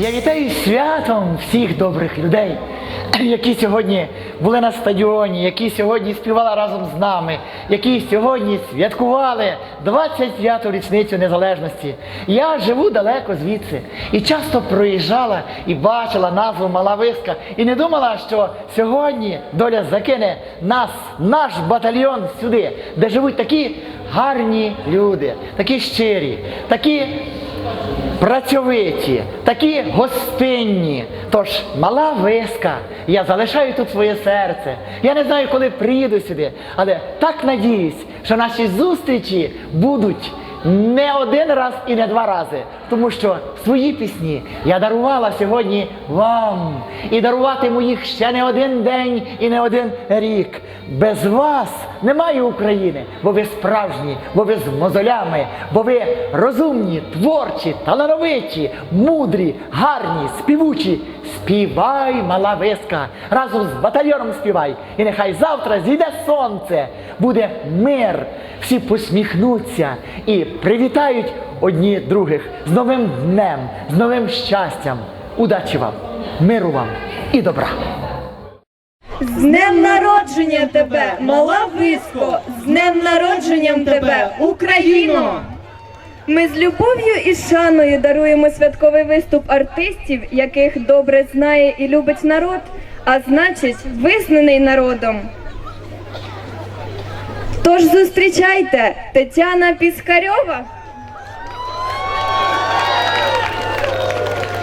Я вітаю святом всіх добрих людей, які сьогодні були на стадіоні, які сьогодні співали разом з нами, які сьогодні святкували 25-ту річницю незалежності. Я живу далеко звідси і часто проїжджала і бачила назву Мала Виска, і не думала, що сьогодні доля закине нас, наш батальйон сюди, де живуть такі гарні люди, такі щирі, такі працьовиті, такі гостинні. Тож, мала виска, я залишаю тут своє серце. Я не знаю, коли приїду сюди, але так надіюсь, що наші зустрічі будуть не один раз і не два рази, тому що свої пісні я дарувала сьогодні вам і даруватиму їх ще не один день і не один рік. Без вас немає України, бо ви справжні, бо ви з мозолями, бо ви розумні, творчі, талановиті, мудрі, гарні, співучі. Співай, мала виска, разом з батальйоном співай. І нехай завтра зійде сонце, буде мир. Всі посміхнуться і привітають одні других з новим днем, з новим щастям. Удачі вам, миру вам і добра. З днем народження тебе, мала виско! З днем народженням тебе, Україно! Ми з любов'ю і шаною даруємо святковий виступ артистів, яких добре знає і любить народ, а значить, визнаний народом. Тож зустрічайте Тетяна Піскарьова.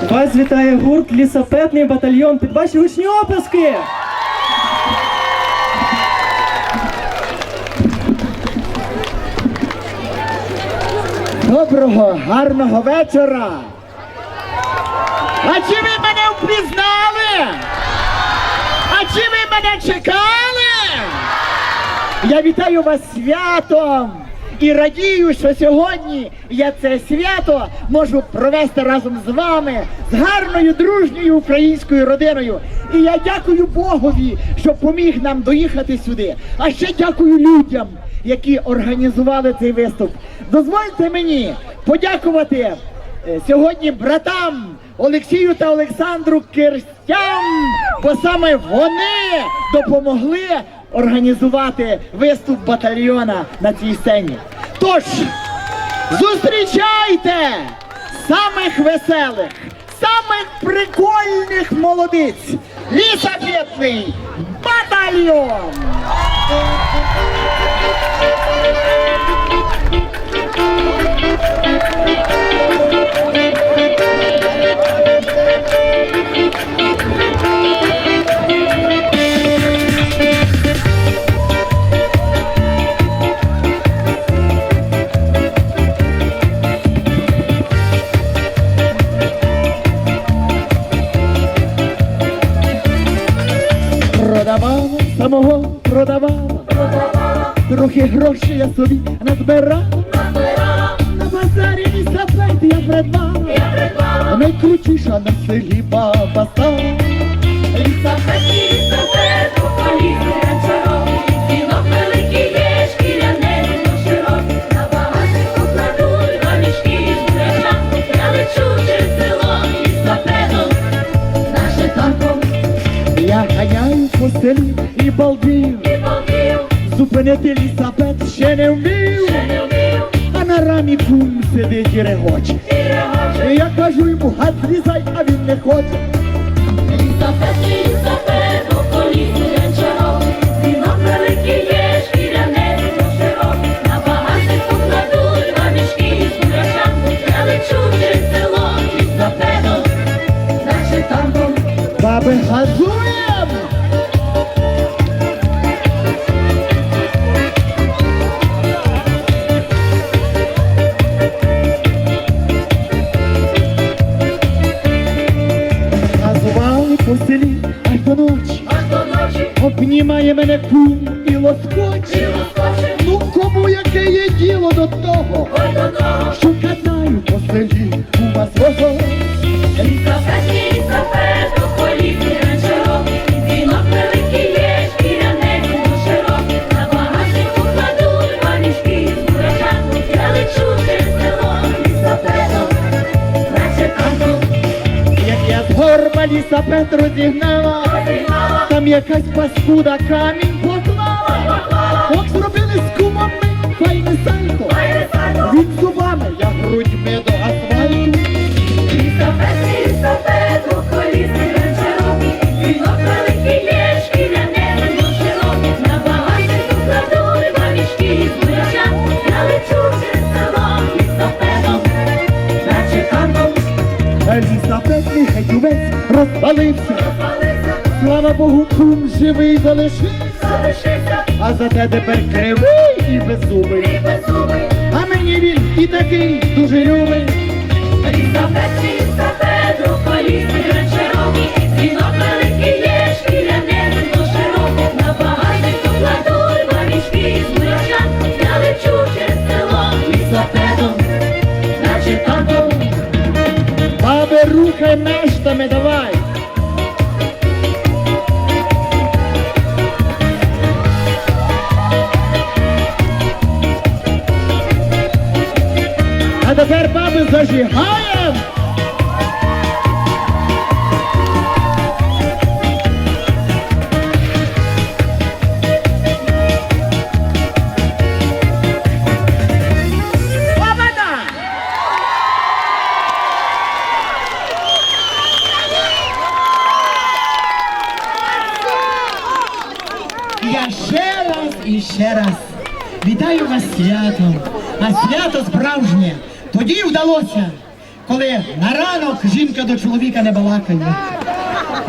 Вас вітає гурт Лісопедний батальйон під ваші гучні оплески! Доброго, гарного вечора. А чи ви мене впізнали? А чи ви мене чекали? Я вітаю вас святом і радію, що сьогодні я це свято можу провести разом з вами, з гарною дружньою українською родиною. І я дякую Богові, що поміг нам доїхати сюди. А ще дякую людям, які організували цей виступ. Дозвольте мені подякувати е, сьогодні братам Олексію та Олександру Кирстям, бо саме вони допомогли організувати виступ батальйона на цій сцені. Тож, зустрічайте самих веселих, самих прикольних молодиць, лісапетний батальйон! Я собі збира на базарі лісапет я придбала, найкрутіша на селі watch. До того, до що катаю по селі кума свого. Лісопед, лісопед, у колісі ранчарок, Вінок великий є, широкий, на багажник покладуть два мішки з буряча. Я лечу через село лісопедом, наче танком. Я Та лісапет розігнала, там якась паскуда камінь поклала. Ох, кум живий залишився. А зате тепер кривий і беззубий. беззубий. А мені він і такий дуже любий. Лісапет, лісапет, двоколісний речеровий, Вінок великий тепер баби зажигаєм. Лобода! Я ще раз і ще раз вітаю вас з святом. Тоді вдалося, коли на ранок жінка до чоловіка не балакає.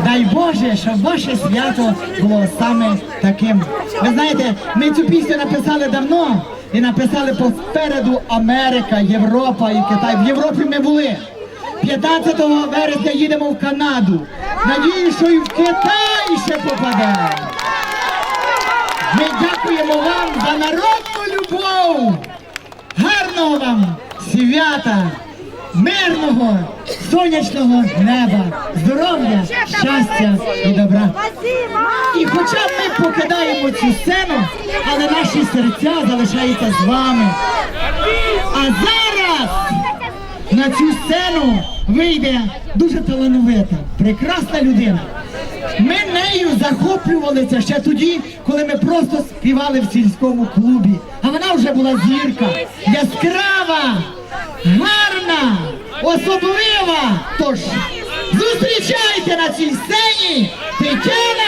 Дай Боже, щоб ваше свято було саме таким. Ви знаєте, ми цю пісню написали давно і написали попереду Америка, Європа і Китай. В Європі ми були. 15 вересня їдемо в Канаду. Надію, що і в Китай ще попадемо. Ми дякуємо вам за народну любов. Гарного вам свята, мирного, сонячного неба, здоров'я, щастя і добра. І хоча ми покидаємо цю сцену, але наші серця залишаються з вами. А зараз на цю сцену вийде дуже талановита, прекрасна людина. Ми нею захоплювалися ще тоді, коли ми просто співали в сільському клубі. А вона вже була зірка, яскрава, гарна, особлива. Тож зустрічайте на цій сцені Тетяна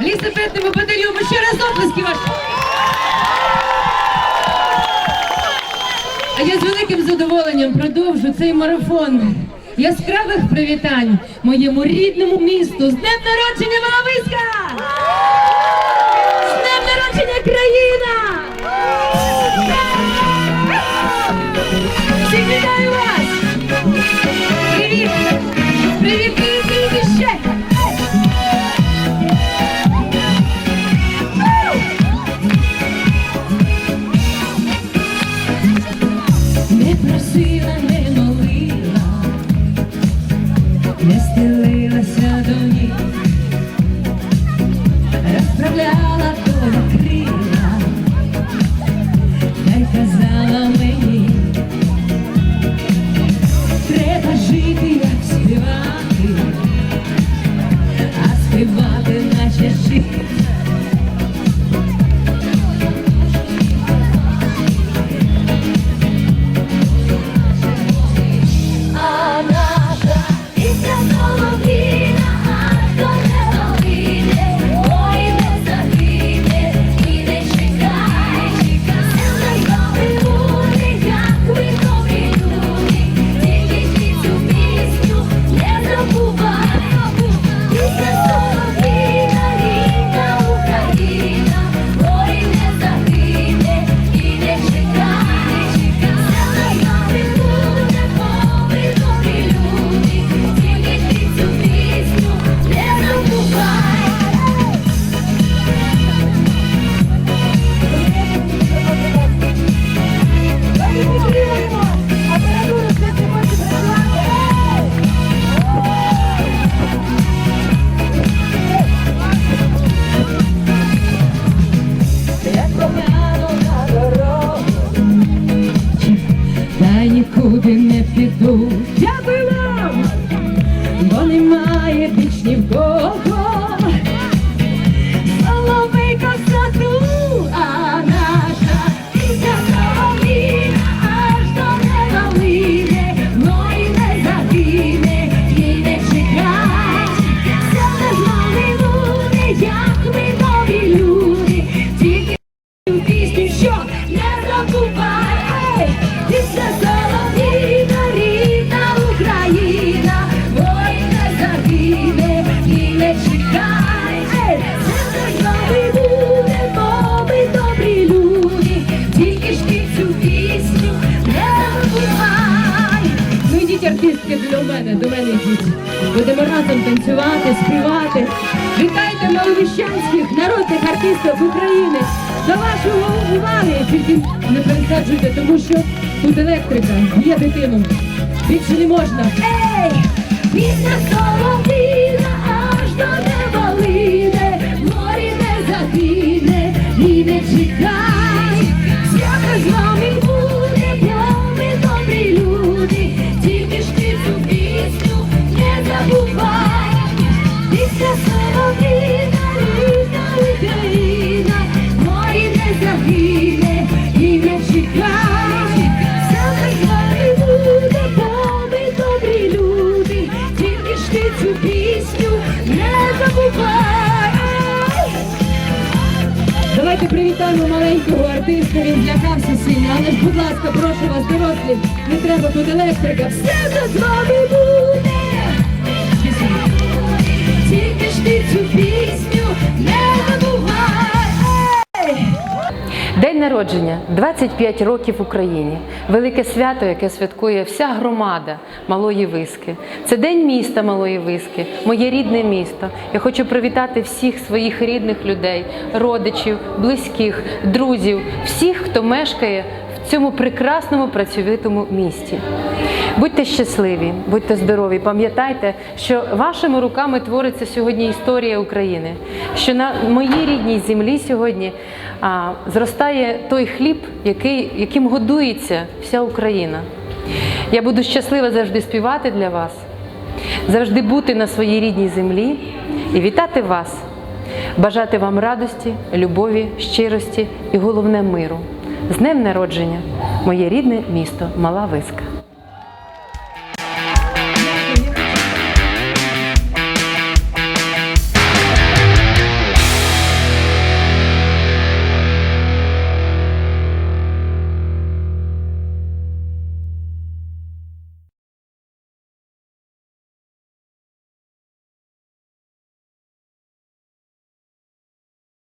лісопетними батальйону. Ще раз оплески ваші. А я з великим задоволенням продовжу цей марафон яскравих привітань моєму рідному місту з днем народження Малависька! З днем народження країна! я нікуди не піду. Я пила, бо нема. До. Будемо разом танцювати, співати. Вітайте маловіщанських народних артистів України. До вашого уваги, тільки не пересаджуйте, тому що тут електрика, є дитину. Більше не можна. Ей! Пісня солов'їна Давайте привітаємо маленького артиста, він злякався сильно, але ж, будь ласка, прошу вас, дорослі, не треба тут електрика, все за з вами буде. Тільки ж ти цю пісню не День народження 25 років в Україні. Велике свято, яке святкує вся громада Малої Виски. Це день міста Малої Виски, моє рідне місто. Я хочу привітати всіх своїх рідних людей, родичів, близьких, друзів, всіх, хто мешкає в цьому прекрасному працьовитому місті. Будьте щасливі, будьте здорові. Пам'ятайте, що вашими руками твориться сьогодні історія України. Що на моїй рідній землі сьогодні а, зростає той хліб, який, яким годується вся Україна. Я буду щаслива завжди співати для вас, завжди бути на своїй рідній землі і вітати вас, бажати вам радості, любові, щирості і головне миру. З днем народження, моє рідне місто Мала Виска.